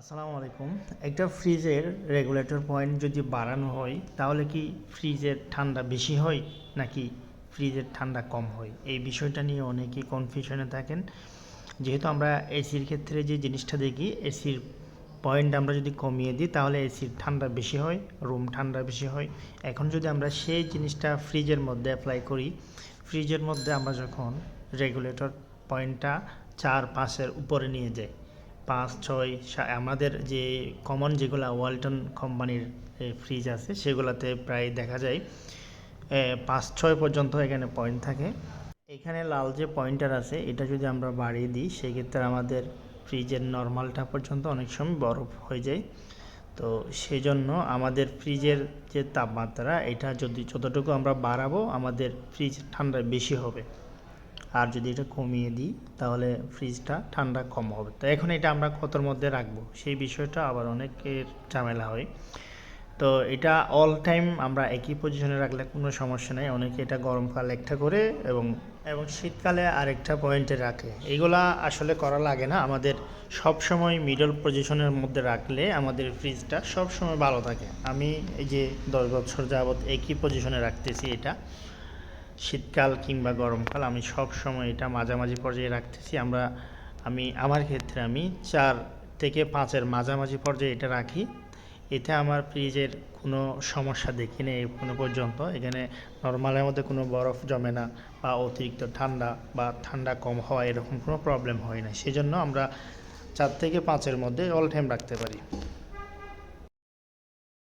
আসসালামু আলাইকুম। একটা ফ্রিজের রেগুলেটর পয়েন্ট যদি বাড়ানো হয়, তাহলে কি ফ্রিজের ঠান্ডা বেশি হয় নাকি ফ্রিজের ঠান্ডা কম হয়? এই বিষয়টা নিয়ে অনেকেই কনফিউশনে থাকেন। যেহেতু আমরা এসির ক্ষেত্রে যে জিনিসটা দেখি এসির পয়েন্ট আমরা যদি কমিয়ে দিই, তাহলে এসির ঠান্ডা বেশি হয়, রুম ঠান্ডা বেশি হয়। এখন যদি আমরা সেই জিনিসটা ফ্রিজের মধ্যে অ্যাপ্লাই করি, ফ্রিজের মধ্যে আমরা যখন রেগুলেটর পয়েন্টটা চার পাঁচের উপরে নিয়ে যাই পাঁচ, ছয় আমাদের যে কমন যেগুলো ওয়ালটন কোম্পানির ফ্রিজ আছে, সেগুলোতে প্রায় দেখা যায় পাঁচ, ছয় পর্যন্ত এখানে পয়েন্ট থাকে। এখানে লাল যে পয়েন্টার আছে, এটা যদি আমরা বাড়িয়ে দিই, সেক্ষেত্রে আমাদের ফ্রিজের নর্মালটা পর্যন্ত অনেক সময় বরফ হয়ে যায়। তো সেজন্য আমাদের ফ্রিজের যে তাপমাত্রা, এটা যদি যতটুকু আমরা বাড়াবো, আমাদের ফ্রিজ ঠান্ডা বেশি হবে। আর যদি এটা কমিয়ে দিই, তাহলে ফ্রিজটা ঠান্ডা কম হবে। তো এখন এটা আমরা কতর মধ্যে রাখব। সেই বিষয়টা আবার অনেকের ঝামেলা হয়। তো এটা অল টাইম আমরা একই পজিশনে রাখলে কোনো সমস্যা নেই। অনেকে এটা গরমকালে একটা করে এবং এবং শীতকালে আরেকটা পয়েন্টে রাখে। এগুলা আসলে করা লাগে না। আমাদের সব সময় মিডল পজিশনের মধ্যে রাখলে আমাদের ফ্রিজটা সব সময় ভালো থাকে। আমি এই যে দশ বছর যাবত একই পজিশনে রাখতেছি এটা। শীতকাল কিংবা গরমকাল, আমি সব সময় এটা মাঝামাঝি পর্যায়ে রাখতেছি। আমরা, আমি, আমার ক্ষেত্রে আমি চার থেকে পাঁচের মাঝামাঝি পর্যায়ে এটা রাখি। এতে আমার ফ্রিজের কোনো সমস্যা দেখি না এখনও পর্যন্ত। এখানে নর্মালের মধ্যে কোনো বরফ জমে না বা অতিরিক্ত ঠান্ডা বা ঠান্ডা কম হওয়া এরকম কোনো প্রবলেম হয় না। সেজন্য আমরা চার থেকে পাঁচের মধ্যে অল টাইম রাখতে পারি।